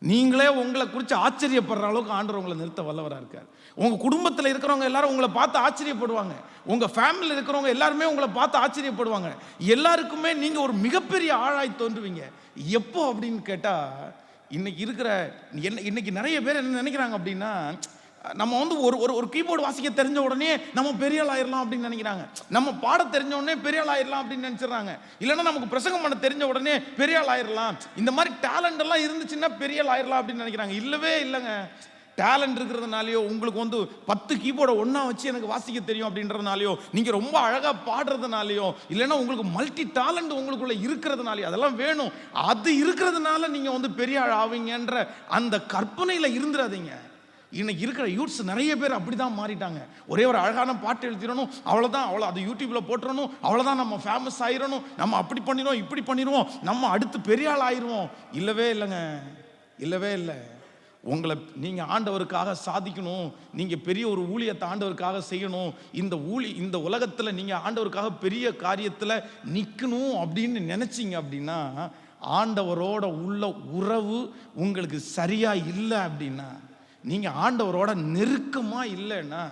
நீங்களே உங்களை குறித்து ஆச்சரியப்படுற அளவுக்கு ஆண்டவர் உங்களை நிறுத்த வல்லவராக இருக்கார். உங்கள் குடும்பத்தில் இருக்கிறவங்க எல்லாரும் உங்களை பார்த்து ஆச்சரியப்படுவாங்க. உங்கள் ஃபேமிலியில் இருக்கிறவங்க எல்லாருமே உங்களை பார்த்து ஆச்சரியப்படுவாங்க. எல்லாருக்குமே நீங்கள் ஒரு மிகப்பெரிய ஆழாய் தோன்றுவீங்க. எப்போ அப்படின்னு கேட்டால் இன்னைக்கு இருக்கிற என்ன இன்னைக்கு நிறைய பேர் என்ன நினைக்கிறாங்க அப்படின்னா நம்ம வந்து ஒரு ஒரு ஒரு கீபோர்டு வாசிக்க தெரிஞ்ச உடனே நம்ம பெரிய ஆள் ஆயிடலாம் அப்படின்னு நினைக்கிறாங்க. நம்ம பாட தெரிஞ்ச உடனே பெரிய ஆள் ஆயிடலாம் அப்படின்னு நினச்சிடுறாங்க. இல்லைன்னா நமக்கு பிரசங்கம் பண்ண தெரிஞ்ச உடனே பெரிய ஆள் ஆயிடலாம் இந்த மாதிரி டேலண்ட் எல்லாம் இருந்துச்சுன்னா பெரிய ஆள் ஆயிடலாம் அப்படின்னு நினைக்கிறாங்க. இல்லவே இல்லைங்க. டேலண்ட் இருக்கிறதுனாலயோ உங்களுக்கு வந்து பத்து கீபோர்டை ஒன்றா வச்சு எனக்கு வாசிக்க தெரியும் அப்படின்றதுனாலயோ நீங்கள் ரொம்ப அழகாக பாடுறதுனாலையோ இல்லைன்னா உங்களுக்கு மல்டி டேலண்ட் உங்களுக்குள்ளே இருக்கிறதுனாலயோ அதெல்லாம் வேணும். அது இருக்கிறதுனால நீங்கள் வந்து பெரிய ஆள் ஆவீங்கன்ற அந்த கற்பனையில் இருந்துடாதீங்க இன்னைக்கு இருக்கிற யூத்ஸ் நிறைய பேர் அப்படி தான் மாறிட்டாங்க. ஒரே ஒரு அழகான பாட்டு எழுதிடணும் அவ்வளோதான் அவ்வளோ அது யூடியூப்பில் போட்டுறணும் அவ்வளோதான் நம்ம ஃபேமஸ் ஆயிடணும் நம்ம அப்படி பண்ணிடுவோம் இப்படி பண்ணிடுவோம் நம்ம அடுத்து பெரிய ஆள் ஆயிடுவோம். இல்லவே இல்லைங்க இல்லவே இல்லை. உங்களை நீங்கள் ஆண்டவருக்காக சாதிக்கணும் நீங்கள் பெரிய ஒரு ஊழியத்தை ஆண்டவருக்காக செய்யணும் இந்த ஊழி இந்த உலகத்தில் நீங்கள் ஆண்டவருக்காக பெரிய காரியத்தில் நிற்கணும் அப்படின்னு நினச்சிங்க அப்படின்னா ஆண்டவரோட உள்ள உறவு உங்களுக்கு சரியாக இல்லை அப்படின்னா நீங்கள் ஆண்டவரோட நெருக்கமாக இல்லைன்னா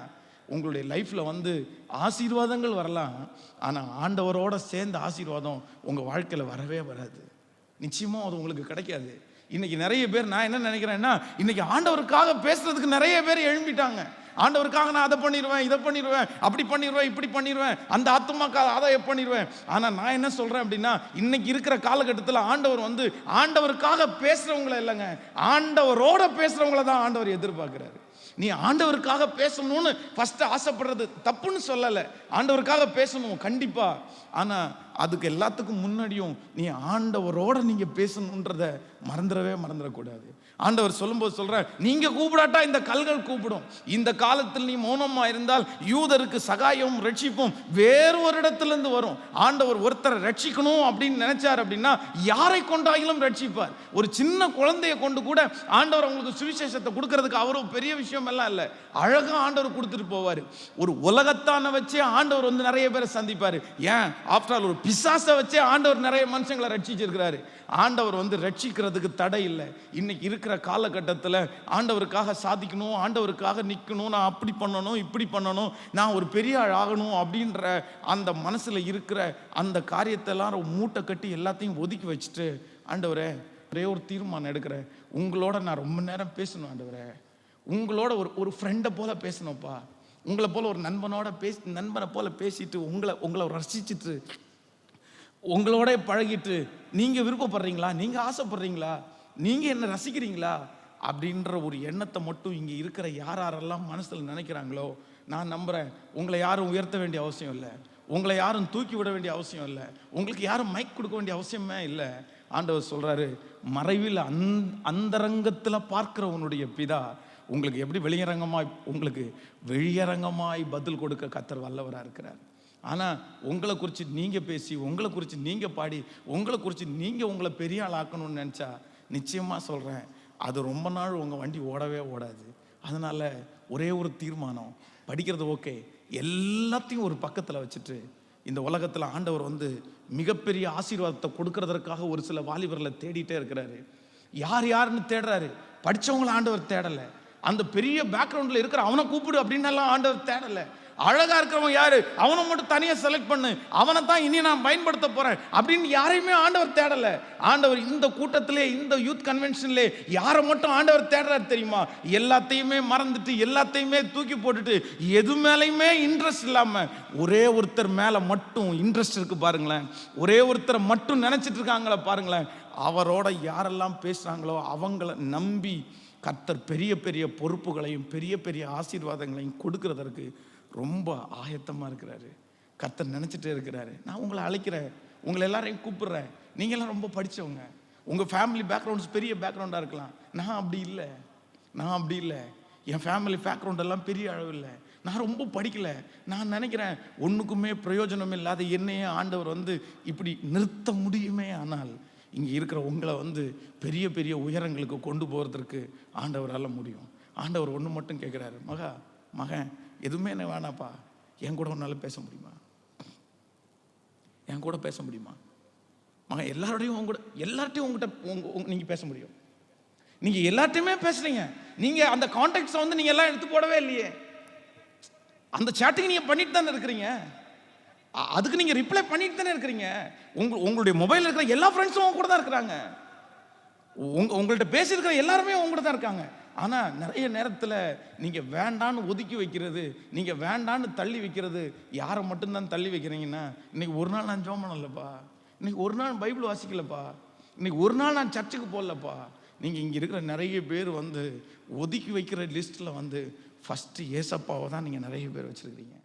உங்களுடைய லைஃப்பில் வந்து ஆசீர்வாதங்கள் வரலாம். ஆனால் ஆண்டவரோட சேர்ந்த ஆசீர்வாதம் உங்கள் வாழ்க்கையில் வரவே வராது. நிச்சயமாக அது உங்களுக்கு கிடைக்காது. இன்னைக்கு நிறைய பேர் நான் என்ன நினைக்கிறேன்னா இன்னைக்கு ஆண்டவருக்காக பேசுறதுக்கு நிறைய பேர் எழும்பிட்டாங்க. ஆண்டவருக்காக நான் அதை பண்ணிடுவேன் இதை பண்ணிடுவேன் அப்படி பண்ணிடுவேன் இப்படி பண்ணிடுவேன் அந்த ஆத்மாக்காக அதை பண்ணிடுவேன் ஆனால் நான் என்ன சொல்கிறேன் அப்படின்னா இன்னைக்கு இருக்கிற காலகட்டத்தில் ஆண்டவர் வந்து ஆண்டவருக்காக பேசுகிறவங்கள இல்லைங்க ஆண்டவரோட பேசுகிறவங்கள தான் ஆண்டவர் எதிர்பார்க்குறாரு. நீ ஆண்டவருக்காக பேசணும்னு ஃபஸ்ட்டு ஆசைப்படுறது தப்புன்னு சொல்லலை. ஆண்டவருக்காக பேசணும் கண்டிப்பாக ஆனால் அதுக்கு எல்லாத்துக்கும் முன்னாடியும் நீ ஆண்டவரோட நீங்கள் பேசணுன்றத மறந்துடவே மறந்துடக்கூடாது. ஆண்டவர் சொல்லும்போது சொல்ற நீங்கள் கூப்பிடாட்டா இந்த கல்கள் கூப்பிடும். இந்த காலத்தில் நீ மௌனமா இருந்தால் யூதருக்கு சகாயமும் ரட்சிப்பும் வேறு ஒரு இடத்துலேருந்து வரும். ஆண்டவர் ஒருத்தரை ரட்சிக்கணும் அப்படின்னு நினைச்சார் அப்படின்னா யாரை கொண்டாயிலும் ரட்சிப்பார். ஒரு சின்ன குழந்தையை கொண்டு கூட ஆண்டவர் அவங்களுக்கு சுவிசேஷத்தை கொடுக்கறதுக்கு அவரும் பெரிய விஷயம் எல்லாம் இல்லை. அழகா ஆண்டவர் கொடுத்துட்டு போவார். ஒரு உலகத்தான வச்சே ஆண்டவர் வந்து நிறைய பேரை சந்திப்பார். ஏன்? ஆஃப்டர் ஆல் ஒரு பிசாசை வச்சே ஆண்டவர் நிறைய மனுஷங்களை ரட்சிச்சிருக்கிறாரு. ஆண்டவர் வந்து ரட்சிக்கிறதுக்கு தடை இல்லை. இன்னைக்கு இருக்கிற காலகட்டத்தில் ஆண்டவருக்காக சாதிக்கணும் ஆண்டவருக்காக நிற்கணும் நான் அப்படி பண்ணணும் இப்படி பண்ணணும் நான் ஒரு பெரிய ஆள் ஆகணும் அப்படின்ற அந்த மனசில் இருக்கிற அந்த காரியத்தெல்லாம் மூட்டை கட்டி எல்லாத்தையும் ஒதுக்கி வச்சுட்டு ஆண்டவரே ஒரே ஒரு தீர்மானம் எடுக்கிறேன். உங்களோட நான் ரொம்ப நேரம் பேசணும் ஆண்டவரே. உங்களோட ஒரு ஒரு ஃப்ரெண்டை போல பேசணும்ப்பா. உங்களை போல ஒரு நண்பனோட பேசி நண்பனை போல பேசிட்டு உங்களை உங்களை ரசிச்சுட்டு உங்களோட பழகிட்டு நீங்கள் விருப்பப்படுறீங்களா? நீங்கள் ஆசைப்படுறீங்களா? நீங்கள் என்ன ரசிக்கிறீங்களா? அப்படின்ற ஒரு எண்ணத்தை மட்டும் இங்கே இருக்கிற யார் யாரெல்லாம் மனசில் நினைக்கிறாங்களோ நான் நம்புகிறேன் உங்களை யாரும் உயர்த்த வேண்டிய அவசியம் இல்லை. உங்களை யாரும் தூக்கி விட வேண்டிய அவசியம் இல்லை. உங்களுக்கு யாரும் மைக் கொடுக்க வேண்டிய அவசியமே இல்லை. ஆண்டவர் சொல்கிறாரு மறைவில் அந் அந்தரங்கத்தில் பார்க்குறவனுடைய பிதா உங்களுக்கு எப்படி வெளியரங்கமாய் உங்களுக்கு வெளியரங்கமாய் பதில் கொடுக்க கத்தர் வல்லவராக இருக்கிறார். ஆனால் உங்களை குறித்து நீங்கள் பேசி உங்களை குறித்து நீங்கள் பாடி உங்களை குறித்து நீங்கள் உங்களை பெரிய ஆள் ஆக்கணும்னு நினச்சா நிச்சயமாக சொல்கிறேன் அது ரொம்ப நாள் உங்கள் வண்டி ஓடவே ஓடாது. அதனால் ஒரே ஒரு தீர்மானம். படிக்கிறது ஓகே. எல்லாத்தையும் ஒரு பக்கத்தில் வச்சுட்டு இந்த உலகத்தில் ஆண்டவர் வந்து மிகப்பெரிய ஆசீர்வாதத்தை கொடுக்கறதற்காக ஒரு சில வாலிபர்களை தேடிட்டே இருக்கிறாரு. யார் யாருன்னு தேடுறாரு? படிச்சவங்கள ஆண்டவர் தேடலை. அந்த பெரிய பேக்ரவுண்டில் இருக்கிற அவனை கூப்பிடு அப்படின்னு எல்லாம் ஆண்டவர் தேடலை. அழகா இருக்கிறவன் யாரு? அவனை மட்டும் தனியாக செலக்ட் பண்ணு. அவனை தான் இனி நான் பயன்படுத்த போறேன். அப்படின்னு யாரையுமே ஆண்டவர் தேடல. ஆண்டவர் இந்த கூட்டத்திலே இந்த யூத் கன்வென்ஷன்லே யாரை மட்டும் ஆண்டவர் தேடுறாரு தெரியுமா? எல்லாத்தையுமே மறந்துட்டு எல்லாத்தையுமே தூக்கி போட்டுட்டு எது மேலேயுமே இன்ட்ரெஸ்ட் இல்லாம ஒரே ஒருத்தர் மேல மட்டும் இன்ட்ரெஸ்ட் இருக்கு பாருங்களேன். ஒரே ஒருத்தரை மட்டும் நினைச்சிட்டு இருக்காங்களே பாருங்களேன். அவரோட யாரெல்லாம் பேசுறாங்களோ அவங்கள நம்பி கர்த்தர் பெரிய பெரிய பொறுப்புகளையும் பெரிய பெரிய ஆசீர்வாதங்களையும் கொடுக்கறதற்கு ரொம்ப ஆயத்தமாக இருக்கிறாரு. கர்த்தர் நினச்சிட்டே இருக்கிறாரு. நான் உங்களை அழைக்கிறேன். உங்களை எல்லாரையும் கூப்பிடுறேன். நீங்களாம் ரொம்ப படித்தவங்க உங்கள் ஃபேமிலி பேக்ரவுண்ட்ஸ் பெரிய பேக்ரவுண்டாக இருக்கலாம். நான் அப்படி இல்லை. நான் அப்படி இல்லை. என் ஃபேமிலி பேக்ரவுண்ட் எல்லாம் பெரிய அளவு இல்லை நான் ரொம்ப படிக்கல. நான் நினைக்கிறேன் ஒன்றுக்குமே பிரயோஜனம் இல்லாத என்னையே ஆண்டவர் வந்து இப்படி நிறுத்த முடியுமே ஆனால் இங்கே இருக்கிற உங்களை வந்து பெரிய பெரிய உயரங்களுக்கு கொண்டு போகிறதுக்கு ஆண்டவரால் முடியும். ஆண்டவர் ஒன்று மட்டும் கேட்குறாரு மகா மகன் எதுவுமே என்ன வேணாப்பா. என் கூட உன்னால் பேச முடியுமா? என் கூட பேச முடியுமா? மகன் எல்லாரோடையும் உங்க கூட எல்லார்ட்டையும் உங்ககிட்ட உங்க நீங்கள் பேச முடியும். நீங்கள் எல்லார்ட்டையுமே பேசுறீங்க. நீங்கள் அந்த கான்டாக்ட்ஸை வந்து நீங்கள் எல்லாம் எடுத்து போடவே இல்லையே. அந்த சேட்டிங் நீங்கள் பண்ணிட்டு தானே இருக்கிறீங்க. அதுக்கு நீங்கள் ரிப்ளை பண்ணிட்டு தானே இருக்கிறீங்க. உங்க உங்களுடைய மொபைல் இருக்கிற எல்லா ஃப்ரெண்ட்ஸும் உங்க கூட தான் இருக்கிறாங்க. உங்க உங்கள்கிட்ட பேசியிருக்கிற எல்லாருமே உங்கள்கிட்ட தான் இருக்காங்க. ஆனால் நிறைய நேரத்தில் நீங்கள் வேண்டான்னு ஒதுக்கி வைக்கிறது நீங்கள் வேண்டான்னு தள்ளி வைக்கிறது யாரை மட்டும்தான் தள்ளி வைக்கிறீங்கன்னா இன்னைக்கு ஒரு நாள் நான் ஜோம் பண்ணலப்பா இன்னைக்கு ஒரு நாள் பைபிள் வாசிக்கலப்பா. இன்னைக்கு ஒரு நாள் நான் சர்ச்சுக்கு போகலப்பா. நீங்கள் இங்கே இருக்கிற நிறைய பேர் வந்து ஒதுக்கி வைக்கிற லிஸ்ட்டில் வந்து ஃபஸ்ட்டு ஏசப்பாவை தான் நீங்கள் நிறைய பேர் வச்சுருக்கிறீங்க.